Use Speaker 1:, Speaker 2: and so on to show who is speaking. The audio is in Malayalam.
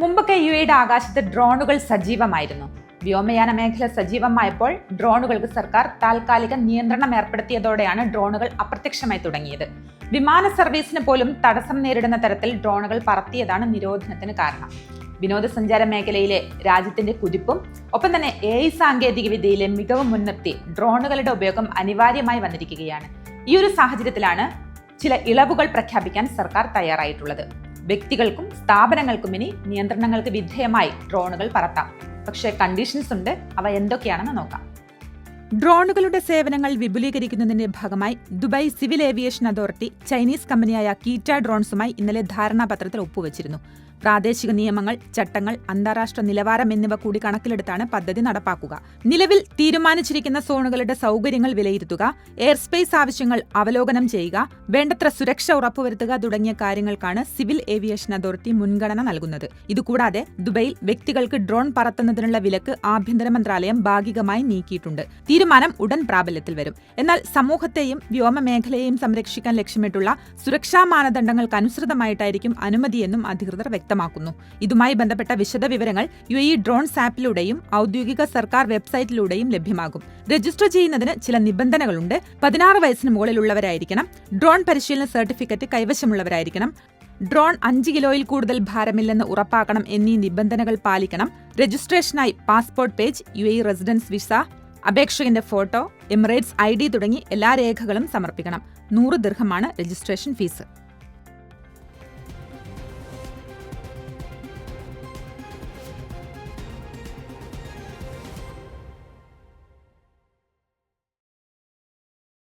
Speaker 1: മുമ്പൊക്കെ യു എയുടെ ആകാശത്ത് ഡ്രോണുകൾ സജീവമായിരുന്നു. വ്യോമയാന മേഖല സജീവമായപ്പോൾ ഡ്രോണുകൾക്ക് സർക്കാർ താൽക്കാലിക നിയന്ത്രണം ഏർപ്പെടുത്തിയതോടെയാണ് ഡ്രോണുകൾ അപ്രത്യക്ഷമായി തുടങ്ങിയത്. വിമാന സർവീസിന് പോലും തടസ്സം നേരിടുന്ന തരത്തിൽ ഡ്രോണുകൾ പറത്തിയതാണ് നിരോധനത്തിന് കാരണം. വിനോദസഞ്ചാര മേഖലയിലെ രാജ്യത്തിന്റെ കുതിപ്പും ഒപ്പം തന്നെ എ ഐ സാങ്കേതിക വിദ്യയിലെ മികവ് മുൻനിർത്തി ഡ്രോണുകളുടെ ഉപയോഗം അനിവാര്യമായി വന്നിരിക്കുകയാണ്. ഈ ഒരു സാഹചര്യത്തിലാണ് ചില ഇളവുകൾ പ്രഖ്യാപിക്കാൻ സർക്കാർ തയ്യാറായിട്ടുള്ളത്. വ്യക്തികൾക്കും സ്ഥാപനങ്ങൾക്കും ഇനി നിയന്ത്രണങ്ങൾക്ക് വിധേയമായി ഡ്രോണുകൾ പറത്താം. പക്ഷേ കണ്ടീഷൻസ് ഉണ്ട്. അവ എന്തൊക്കെയാണെന്ന് നോക്കാം. ഡ്രോണുകളുടെ സേവനങ്ങൾ വിപുലീകരിക്കുന്നതിന്റെ ഭാഗമായി Dubai civil aviation authority Chinese കമ്പനിയായ കീറ്റ ഡ്രോൺസുമായി ഇന്നലെ ധാരണാപത്രത്തിൽ ഒപ്പുവച്ചിരുന്നു. പ്രാദേശിക നിയമങ്ങൾ ചട്ടങ്ങൾ അന്താരാഷ്ട്ര നിലവാരം എന്നിവ കൂടി കണക്കിലെടുത്താണ് പദ്ധതി നടപ്പാക്കുക. നിലവിൽ തീരുമാനിച്ചിരിക്കുന്ന സോണുകളുടെ സൗകര്യങ്ങൾ വിലയിരുത്തുക എയർ സ്പേസ് ആവശ്യങ്ങൾ അവലോകനം ചെയ്യുക വേണ്ടത്ര സുരക്ഷ ഉറപ്പുവരുത്തുക തുടങ്ങിയ കാര്യങ്ങൾക്കാണ് സിവിൽ ഏവിയേഷൻ അതോറിറ്റി മുൻഗണന നൽകുന്നത്. ഇതുകൂടാതെ ദുബൈയിൽ വ്യക്തികൾക്ക് ഡ്രോൺ പറത്തുന്നതിനുള്ള വിലക്ക് ആഭ്യന്തര മന്ത്രാലയം ഭാഗികമായി നീക്കിയിട്ടുണ്ട്. തീരുമാനം ഉടൻ പ്രാബല്യത്തിൽ വരും. എന്നാൽ സമൂഹത്തെയും വ്യോമ മേഖലയെയും സംരക്ഷിക്കാൻ ലക്ഷ്യമിട്ടുള്ള സുരക്ഷാ മാനദണ്ഡങ്ങൾക്കനുസൃതമായിട്ടായിരിക്കും അനുമതിയെന്നും അധികൃതർ വ്യക്തമാക്കുന്നു. ഇതുമായി ബന്ധപ്പെട്ട വിശദവിവരങ്ങൾ യു ഇ ഡ്രോൺസ് ആപ്പിലൂടെയും ഔദ്യോഗിക സർക്കാർ വെബ്സൈറ്റിലൂടെയും ലഭ്യമാകും. രജിസ്റ്റർ ചെയ്യുന്നതിന് ചില നിബന്ധനകളുണ്ട്. പതിനാറ് വയസ്സിന് മുകളിലുള്ളവരായിരിക്കണം. ഡ്രോൺ പരിശീലന സർട്ടിഫിക്കറ്റ് കൈവശമുള്ളവരായിരിക്കണം. ഡ്രോൺ അഞ്ച് കിലോയിൽ കൂടുതൽ ഭാരമില്ലെന്ന് ഉറപ്പാക്കണം എന്നീ നിബന്ധനകൾ പാലിക്കണം. രജിസ്ട്രേഷനായി passport page U A residence visa അപേക്ഷകന്റെ photo Emirates I D തുടങ്ങി എല്ലാ രേഖകളും സമർപ്പിക്കണം. നൂറ് ദീർഘമാണ് രജിസ്ട്രേഷൻ ഫീസ്.